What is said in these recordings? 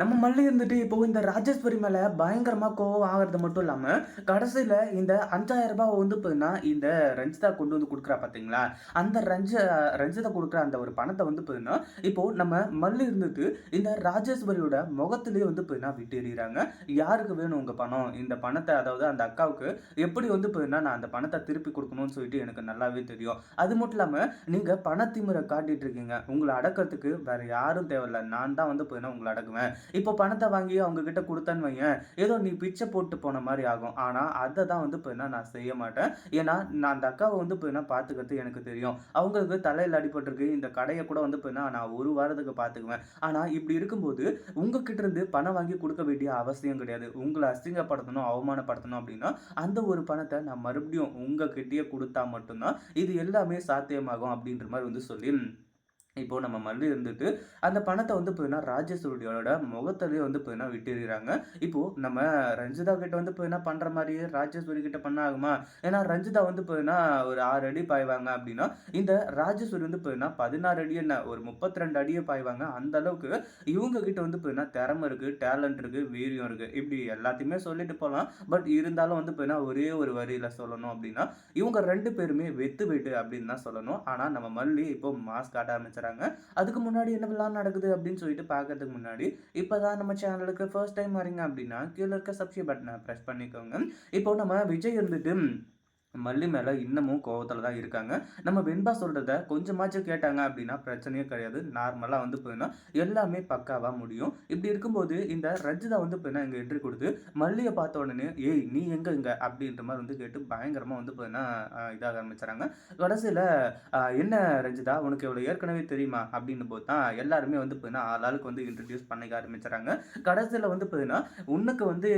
நம்ம மல்லி இருந்துட்டு இப்போ இந்த ராஜேஸ்வரி மேல பயங்கரமா கோவம் ஆகிறது மட்டும் இல்லாம கடைசியில இந்த அஞ்சாயிரம் ரூபாய் வந்து பார்த்தீங்கன்னா இந்த ரஞ்சிதா கொண்டு வந்து கொடுக்குறா பாத்தீங்களா? அந்த ரஞ்ச ரஞ்சிதா கொடுக்குற அந்த ஒரு பணத்தை வந்து பார்த்தீங்கன்னா இப்போ நம்ம மல்லி இருந்துட்டு இந்த ராஜேஸ்வரியோட முகத்திலேயே வந்து பார்த்தீங்கன்னா விட்டு எறிகிறாங்க. யாருக்கு வேணும் உங்க பணம்? இந்த பணத்தை அதாவது அந்த அக்காவுக்கு எப்படி வந்து பார்த்தீங்கன்னா நான் அந்த பணத்தை திருப்பி கொடுக்கணும்னு சொல்லிட்டு எனக்கு நல்லாவே தெரியும். அது மட்டும் இல்லாம நீங்க பணத்திமுறை காட்டிட்டு இருக்கீங்க. உங்களை அடக்கிறதுக்கு வேற யாரும் தேவையில்ல. நான் தான் வந்து பார்த்தீங்கன்னா உங்களை அடக்குவேன். இப்போ பணத்தை வாங்கி அவங்க கிட்ட கொடுத்தேன்னு வையேன். ஏதோ நீ பிச்சை போட்டு போன மாதிரி ஆகும். ஆனால் அதை தான் வந்து இப்போ நான் செய்ய மாட்டேன். ஏன்னா நான் அந்த அக்காவை வந்து இப்போ பார்த்துக்கிறது எனக்கு தெரியும். அவங்களுக்கு தலையில் அடிபட்டிருக்கு. இந்த கடையை கூட வந்து இப்போ நான் ஒரு வாரத்துக்கு பார்த்துக்குவேன். ஆனால் இப்படி இருக்கும்போது உங்ககிட்ட இருந்து பணம் வாங்கி கொடுக்க வேண்டிய அவசியம் கிடையாது. உங்களை அசிங்கப்படுத்தணும் அவமானப்படுத்தணும் அப்படின்னா அந்த ஒரு பணத்தை நான் மறுபடியும் உங்ககிட்டயே கொடுத்தா மட்டும்தான் இது எல்லாமே சாத்தியமாகும் அப்படின்ற மாதிரி வந்து சொல்லி இப்போ நம்ம மல்லி இருந்துட்டு அந்த பணத்தை வந்து பார்த்தீங்கன்னா ராஜேஸ்வரியோட முகத்திலேயே வந்து பார்த்தீங்கன்னா விட்டுறாங்க இப்போ நம்ம ரஞ்சிதா கிட்ட வந்து பார்த்தீங்கன்னா பண்ற மாதிரியே ராஜேஸ்வரி கிட்ட பண்ண ஆகுமா? ஏன்னா ரஞ்சிதா வந்து பார்த்தீங்கன்னா ஒரு ஆறு அடி பாய்வாங்க அப்படின்னா இந்த ராஜேஸ்வரி வந்து பார்த்தீங்கன்னா பதினாறு அடி என்ன ஒரு முப்பத்தி ரெண்டு அடியை பாய்வாங்க. அந்த அளவுக்கு இவங்க கிட்ட வந்து பார்த்தீங்கன்னா திறமை இருக்கு டேலண்ட் இருக்கு வீரியம் இருக்கு. இப்படி எல்லாத்தையுமே சொல்லிட்டு போகலாம் பட் இருந்தாலும் வந்து பார்த்தீங்கன்னா ஒரே ஒரு வரியில சொல்லணும் அப்படின்னா இவங்க ரெண்டு பேருமே வெத்து வெட்டு அப்படின்னு தான் சொல்லணும். ஆனா நம்ம மல்லி இப்போ மாஸ்க் காட்ட ஆரம்பிச்சு பேசுகிறாங்க அதுக்கு முன்னாடி என்னவெல்லாம் நடக்குது அப்படின்னு சொல்லிட்டு பார்க்கறதுக்கு முன்னாடி இப்போ தான் நம்ம சேனலுக்கு ஃபர்ஸ்ட் டைம் வரீங்க அப்படின்னா கீழே இருக்க சப்ஸ்கிரைப் பட்டனை ப்ரெஸ் பண்ணிக்கோங்க. இப்போ நம்ம விஜய் இருந்துட்டு மல்லி மேலே இன்னமும் கோவத்தில் தான் இருக்காங்க. நம்ம வெண்பா சொல்கிறத கொஞ்சமாச்சும் கேட்டாங்க அப்படின்னா பிரச்சனையே கிடையாது. நார்மலாக வந்து போயின்னா எல்லாமே பக்காவாக முடியும். இப்படி இருக்கும்போது இந்த ரஜிதா வந்து போயின்னா இங்கே என்ட்ரி கொடுத்து மல்லியை பார்த்த உடனே ஏய் நீ எங்கே இங்கே? அப்படின்ற மாதிரி வந்து கேட்டு பயங்கரமாக வந்து போயின்னா இதாக ஆரம்பிச்சுறாங்க. கடைசியில் என்ன ரஞ்சிதா உனக்கு இவ்வளோ ஏற்கனவே தெரியுமா? அப்படின்னு போது தான் எல்லாருமே வந்து போயின்னா ஆளாளுக்கு வந்து இன்ட்ரடியூஸ் பண்ணிக்க ஆரம்பிச்சுறாங்க. கடைசியில் வந்து போயின்னா உனக்கு வந்து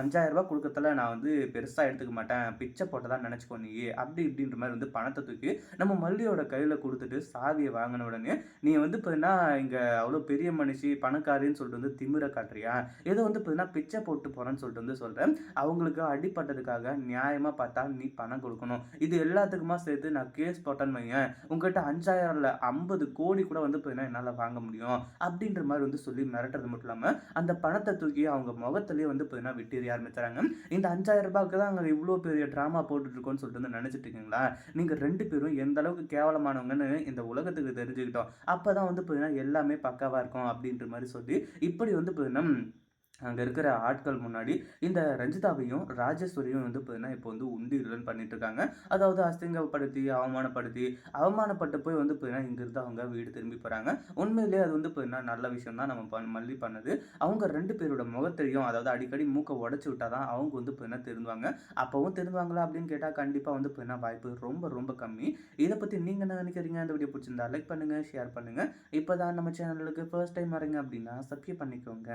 அஞ்சாயிரம் ரூபாய் கொடுக்கறதுல நான் வந்து பெருசாக எடுத்துக்க மாட்டேன். பிச்சை போட்டதான் நினச்சிக்கோ நீ அப்படி இப்படின்ற மாதிரி வந்து பணத்தை தூக்கி நம்ம மல்லியோட கையில் கொடுத்துட்டு சாவியை வாங்கின உடனே நீ வந்து பார்த்தீங்கன்னா இங்கே அவ்வளோ பெரிய மனுஷி பணக்காரின்னு சொல்லிட்டு வந்து திமிர காட்டுறியா? ஏதோ வந்து பார்த்தீங்கன்னா பிச்சை போட்டு போகிறேன்னு சொல்லிட்டு வந்து சொல்கிறேன் அவங்களுக்கு அடிப்பட்டதுக்காக நியாயமாக பார்த்தா நீ பணம் கொடுக்கணும். இது எல்லாத்துக்குமா சேர்த்து நான் கேஸ் போட்டேன்னு வையேன். உங்ககிட்ட அஞ்சாயிரம் இல்லை ஐம்பது கோடி கூட வந்து பார்த்தீங்கன்னா என்னால் வாங்க முடியும். அப்படின்ற மாதிரி வந்து சொல்லி மிரட்டுறது மட்டும் இல்லாமல் அந்த பணத்தை தூக்கி அவங்க முகத்துலேயே வந்து பார்த்தீங்கன்னா விட்டு ஆரம்பிச்சுறாங்க. இந்த அஞ்சாயிரம் ரூபாய்க்கு தான் அங்கே இவ்வளோ பெரிய ட்ராமா போட்டுட்ருக்கோன்னு சொல்லிட்டு வந்து நினச்சிட்டு இருக்கீங்களா? நீங்கள் ரெண்டு பேரும் எந்த அளவுக்கு கேவலமானவங்கன்னு இந்த உலகத்துக்கு தெரிஞ்சுக்கிட்டோம். அப்போ தான் வந்து பார்த்தீங்கன்னா எல்லாமே பக்காவாக இருக்கும் அப்படின்ற மாதிரி சொல்லி இப்படி வந்து பார்த்தீங்கன்னா அங்கே இருக்கிற ஆட்கள் முன்னாடி இந்த ரஞ்சிதாவையும் ராஜேஸ்வரியும் வந்து பார்த்தீங்கன்னா இப்போ வந்து உண்டி இல்லைன்னு பண்ணிட்டு இருக்காங்க அதாவது அசிங்கப்படுத்தி அவமானப்படுத்தி அவமானப்பட்டு போய் வந்து பார்த்தீங்கன்னா இங்கிருந்து அவங்க வீடு திரும்பி போகிறாங்க உண்மையிலேயே அது வந்து பார்த்தீங்கன்னா நல்ல விஷயம் தான் நம்ம பண் மல்லி பண்ணது. அவங்க ரெண்டு பேரோட முகத்தையும் அதாவது அடிக்கடி மூக்கை உடச்சி விட்டால் தான் அவங்க வந்து பார்த்தீங்கன்னா திருந்துவாங்க. அப்போவும் திருந்துவாங்களா அப்படின்னு கேட்டால் கண்டிப்பாக வந்து பார்த்தீங்கன்னா வாய்ப்பு ரொம்ப ரொம்ப கம்மி. இதை பற்றி நீங்கள் என்ன நினைக்கிறீங்க? அந்த வீடியோ பிடிச்சிருந்தா லைக் பண்ணுங்கள் ஷேர் பண்ணுங்கள் இப்போ தான் நம்ம சேனலுக்கு ஃபர்ஸ்ட் டைம் வரீங்க அப்படின்னா சப்ஸ்கிரைப் பண்ணிக்கோங்க.